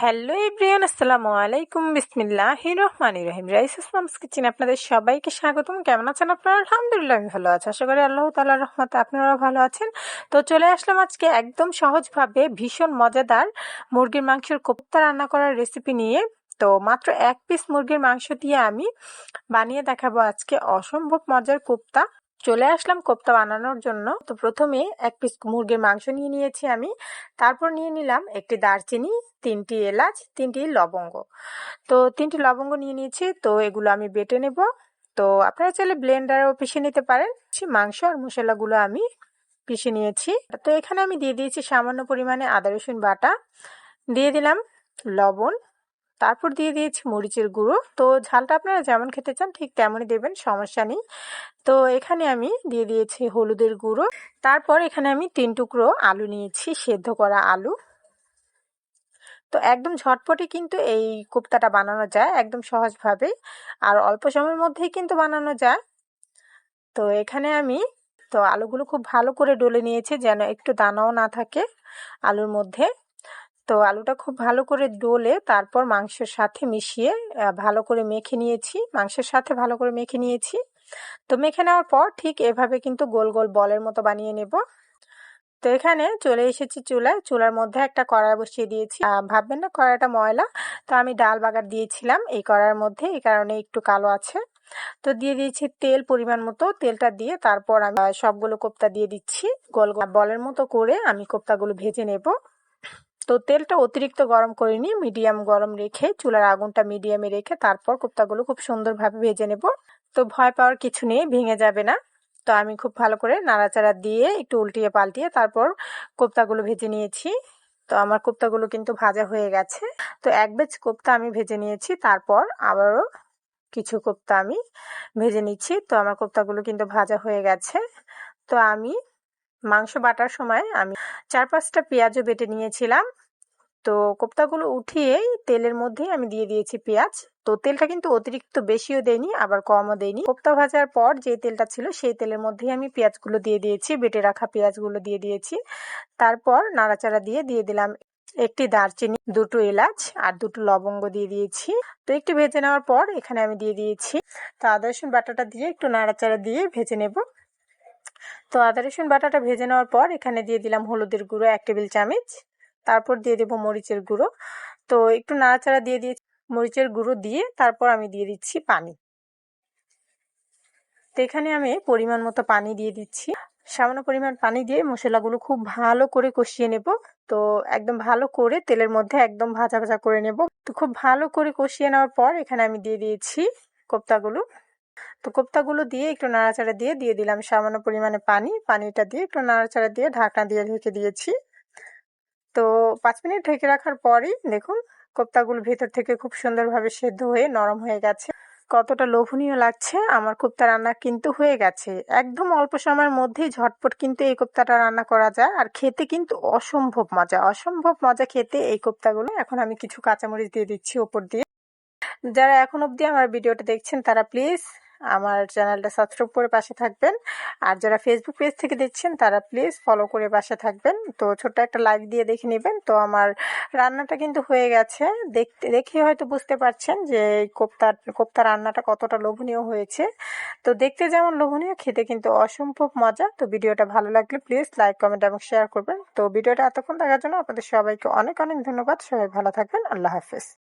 Hello everyone আসসালামু আলাইকুম। বিসমিল্লাহ রহমান রহিম। রাইস ইসলামস কিচেন আপনাদের সবাইকে স্বাগতম। কেমন আছেন আপনারা? আলহামদুলিল্লাহ, আমি ভালো আছি। আশা করি আল্লাহ তাল্লাহ রহমতে আপনারাও ভালো আছেন। তো চলে আসলাম আজকে একদম সহজভাবে ভীষণ মজাদার মুরগির মাংসের কোপ্তা রান্না করার রেসিপি নিয়ে। তো মাত্র এক পিস মুরগির মাংস দিয়ে আমি বানিয়ে দেখাবো আজকে অসম্ভব মজার কোপ্তা। চলে আসলাম কোপ্তা বানানোর জন্য। তো প্রথমে এক পিস মুরগির মাংস নিয়ে নিয়েছি আমি। তারপর নিয়ে নিলাম একটি দারচিনি, তিনটি এলাচ, তিনটি লবঙ্গ। তো তিনটি লবঙ্গ নিয়ে নিয়েছি, তো এগুলো আমি বেটে নেব। তো আপনারা চাইলে ব্লেন্ডারও পিষে নিতে পারেন। মাংস আর মশলাগুলো আমি পিষে নিয়েছি। তো এখানে আমি দিয়ে দিয়েছি সামান্য পরিমাণে আদা রসুন বাটা। দিয়ে দিলাম লবণ। তারপর দিয়ে দিয়েছি মরিচের গুঁড়ো। তো ঝালটা আপনারা যেমন খেতে চান ঠিক তেমনই দেবেন, সমস্যা নেই। তো এখানে আমি দিয়ে দিয়েছি হলুদের গুঁড়ো। তারপর এখানে আমি তিন টুকরো আলু নিয়েছি, সেদ্ধ করা আলু। তো একদম ঝটপটে কিন্তু এই কোপ্তাটা বানানো যায় একদম সহজভাবে। আর অল্প সময়ের মধ্যেই কিন্তু বানানো যায়। তো এখানে আমি, তো আলুগুলো খুব ভালো করে ডলে নিয়েছি যেন একটু দানাও না থাকে আলুর মধ্যে। তো আলুটা খুব ভালো করে ডলে, তারপর মাংসের সাথে মিশিয়ে ভালো করে মেখে নিয়েছি। মাংসের সাথে ভালো করে মেখে নিয়েছি। তো মেখে নেওয়ার পর ঠিক এভাবে কিন্তু গোল গোল বলের মতো বানিয়ে নেব। তো এখানে চলে এসেছি চুলায়। চুলার মধ্যে একটা কড়াই বসিয়ে দিয়েছি। ভাববেন না কড়াইটা ময়লা। তো আমি ডাল বাগার দিয়েছিলাম। এই কড়ার মধ্যে, এই কারণে একটু কালো আছে। তো দিয়ে দিয়েছি তেল পরিমাণ মতো। তেলটা দিয়ে তারপর আমি সবগুলো কোপ্তা দিয়ে দিচ্ছি। গোল গোল বলের মতো করে আমি কোপ্তাগুলো ভেজে নেব। তো তেলটা অতিরিক্ত গরম করিনি মিডিয়াম গরম রেখে চুলার আগুনটা মিডিয়ামে রেখে তারপর কোপ্তাগুলো খুব সুন্দরভাবে ভেজে নেব। তো ভয় পাওয়ার কিছু নেই, ভেঙে যাবে না। তো আমি খুব ভালো করে নাড়াচাড়া দিয়ে একটু উল্টিয়ে পাল্টিয়ে তারপর কোপ্তাগুলো ভেজে নিয়েছি। তো আমার কোপ্তাগুলো কিন্তু ভাজা হয়ে গেছে। তো এক বেজ কোপ্তা আমি ভেজে নিয়েছি, তারপর আবারও কিছু কোপ্তা আমি ভেজে নিচ্ছি। তো আমার কোপ্তাগুলো কিন্তু ভাজা হয়ে গেছে। তো আমি মাংস বাটার সময় আমি চার পাঁচটা পেঁয়াজও বেটে নিয়েছিলাম। তো কোপ্তাগুলো উঠিয়ে তেলের মধ্যেই আমি দিয়ে দিয়েছি পেঁয়াজ। তো তেলটা কিন্তু অতিরিক্ত বেশিও দেয়নি আবার কমও দেয়নি কোপ্তা ভাজার পর যে তেলটা ছিল সেই তেলের মধ্যেই আমি পেঁয়াজগুলো দিয়ে দিয়েছি, বেটে রাখা পেঁয়াজগুলো দিয়ে দিয়েছি। তারপর নাড়াচাড়া দিয়ে দিয়ে দিলাম একটি দারচিনি, দুটো এলাচ আর দুটো লবঙ্গ দিয়ে দিয়েছি। তো একটু ভেজে নেওয়ার পর এখানে আমি দিয়ে দিয়েছি। তো আদা রসুন বাটাটা দিয়ে একটু নাড়াচাড়া দিয়ে ভেজে নেব। তো আদা, রসুন বাটাটা ভেজে নেওয়ার পর এখানে দিয়ে দিলাম হলুদের গুঁড়ো, এক টেবিল চামচ। তারপর দিয়ে দেবো মরিচের গুঁড়ো। তো একটু নাড়াচাড়া দিয়ে দিয়ে মরিচের গুঁড়ো দিয়ে তারপর আমি দিয়ে দিচ্ছি পানি। তো এখানে আমি পরিমাণ মতো পানি দিয়ে দিচ্ছি। সামান্য পরিমাণ পানি দিয়ে মশলাগুলো খুব ভালো করে কষিয়ে নেব। তো একদম ভালো করে তেলের মধ্যে একদম ভাজা ভাজা করে নেব। তো খুব ভালো করে কষিয়ে নেওয়ার পর এখানে আমি দিয়ে দিয়েছি কোপ্তাগুলো। তো কোপ্তাগুলো দিয়ে একটু নাড়াচাড়া দিয়ে দিয়ে দিলাম সামান্য পরিমাণে পানি। পানিটা দিয়ে একটু নাড়াচাড়া দিয়ে ঢাকনা দিয়ে ঢেকে দিয়েছি। তো পাঁচ মিনিট ঢেকে রাখার পরই দেখুন, কোপ্তাগুলো ভেতর থেকে খুব সুন্দরভাবে সেদ্ধ হয়ে নরম হয়ে গেছে। কতটা লোভনীয় লাগছে, আমার কোপ্তা রান্না কিন্তু হয়ে গেছে। একদম অল্প সময়ের মধ্যেই ঝটপট কিন্তু এই কোপ্তাটা রান্না করা যায়। আর খেতে কিন্তু অসম্ভব মজা। অসম্ভব মজা খেতে এই কোপ্তাগুলো। এখন আমি কিছু কাঁচামরিচ দিয়ে দিচ্ছি ওপর দিয়ে। যারা এখন অবধি আমার ভিডিওটা দেখছেন, তারা প্লিজ আমার চ্যানেলটা সাবস্ক্রাইব করে পাশে থাকবেন। আর যারা ফেসবুক পেজ থেকে দেখছেন, তারা প্লিজ ফলো করে পাশে থাকবেন। তো ছোট্ট একটা লাইক দিয়ে দেখে নেবেন। তো আমার রান্নাটা কিন্তু হয়ে গেছে। দেখতে, দেখে হয়তো বুঝতে পারছেন যে কোপ্তা কোপ্তা রান্নাটা কতটা লোভনীয় হয়েছে। তো দেখতে যেমন লোভনীয়, খেতে কিন্তু অসম্ভব মজা। তো ভিডিওটা ভালো লাগলে প্লিজ লাইক কমেন্ট এবং শেয়ার করবেন। তো ভিডিওটা এতক্ষণ দেখার জন্য আপনাদের সবাইকে অনেক অনেক ধন্যবাদ। সবাই ভালো থাকবেন। আল্লাহ হাফেজ।